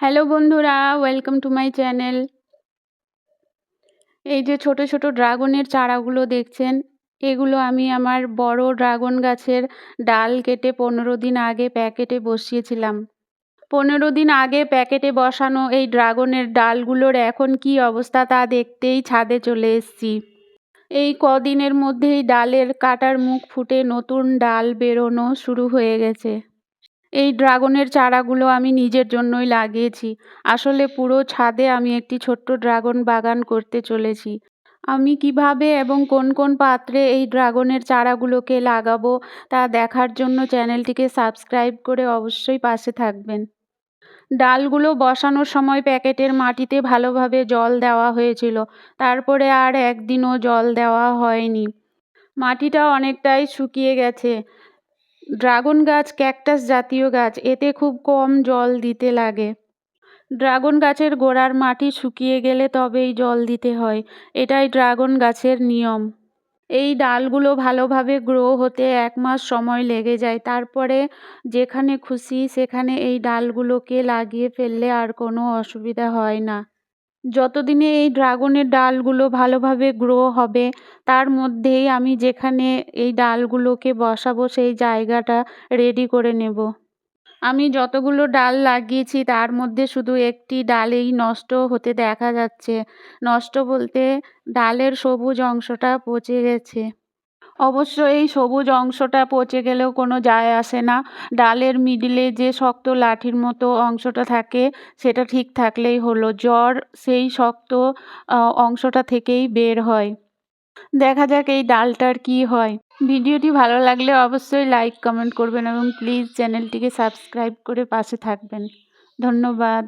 Hello বন্ধুরা, welcome to my channel. এই যে ছোট ছোট ড্রাগনের চারাগুলো দেখছেন, এগুলো আমি আমার বড় ড্রাগন গাছের ডাল কেটে পনেরো দিন আগে প্যাকেটে বসিয়েছিলাম। পনেরো দিন আগে প্যাকেটে বসানো এই ড্রাগনের ডালগুলোর এখন কি অবস্থা তা দেখতেই ছাদে চলে এসেছি। এই কদিনের মধ্যেই ডালের কাটার মুখ ফুটে নতুন ডাল বেরোনো শুরু হয়ে গেছে। এই ড্রাগনের চারাগুলো আমি নিজের জন্যই লাগিয়েছি। আসলে পুরো ছাদে আমি একটি ছোট্ট ড্রাগন বাগান করতে চলেছি। আমি কীভাবে এবং কোন কোন পাত্রে এই ড্রাগনের চারাগুলোকে লাগাবো তা দেখার জন্য চ্যানেলটিকে সাবস্ক্রাইব করে অবশ্যই পাশে থাকবেন। ডালগুলো বসানোর সময় প্যাকেটের মাটিতে ভালোভাবে জল দেওয়া হয়েছিল। তারপরে আর একদিনও জল দেওয়া হয়নি। মাটিটা অনেকটাই শুকিয়ে গেছে। ড্রাগন গাছ, ক্যাকটাস জাতীয় গাছ, এতে খুব কম জল দিতে লাগে। ড্রাগন গাছের গোড়ার মাটি শুকিয়ে গেলে তবেই জল দিতে হয়। এটাই ড্রাগন গাছের নিয়ম। এই ডালগুলো ভালোভাবে গ্রো হতে এক মাস সময় লেগে যায়। তারপরে যেখানে খুশি সেখানে এই ডালগুলোকে লাগিয়ে ফেললে আর কোনো অসুবিধা হয় না। যতদিনে এই ড্রাগনের ডালগুলো ভালোভাবে গ্রো হবে, তার মধ্যেই আমি যেখানে এই ডালগুলোকে বসাবো, সেই জায়গাটা রেডি করে নেব। আমি যতগুলো ডাল লাগিয়েছি, তার মধ্যে শুধু একটি ডালেই নষ্ট হতে দেখা যাচ্ছে। নষ্ট বলতে ডালের সবুজ অংশটা পচে গেছে। অবশ্য এই সবুজ অংশটা পচে গেলেও কোনো যায় আসে না। ডালের মিডিলে যে শক্ত লাঠির মতো অংশটা থাকে, সেটা ঠিক থাকলেই হলো। জ্বর সেই শক্ত অংশটা থেকেই বের হয়। দেখা যাক এই ডালটার কি হয়। ভিডিওটি ভালো লাগলে অবশ্যই লাইক, কমেন্ট করবেন এবং প্লিজ চ্যানেলটিকে সাবস্ক্রাইব করে পাশে থাকবেন। ধন্যবাদ।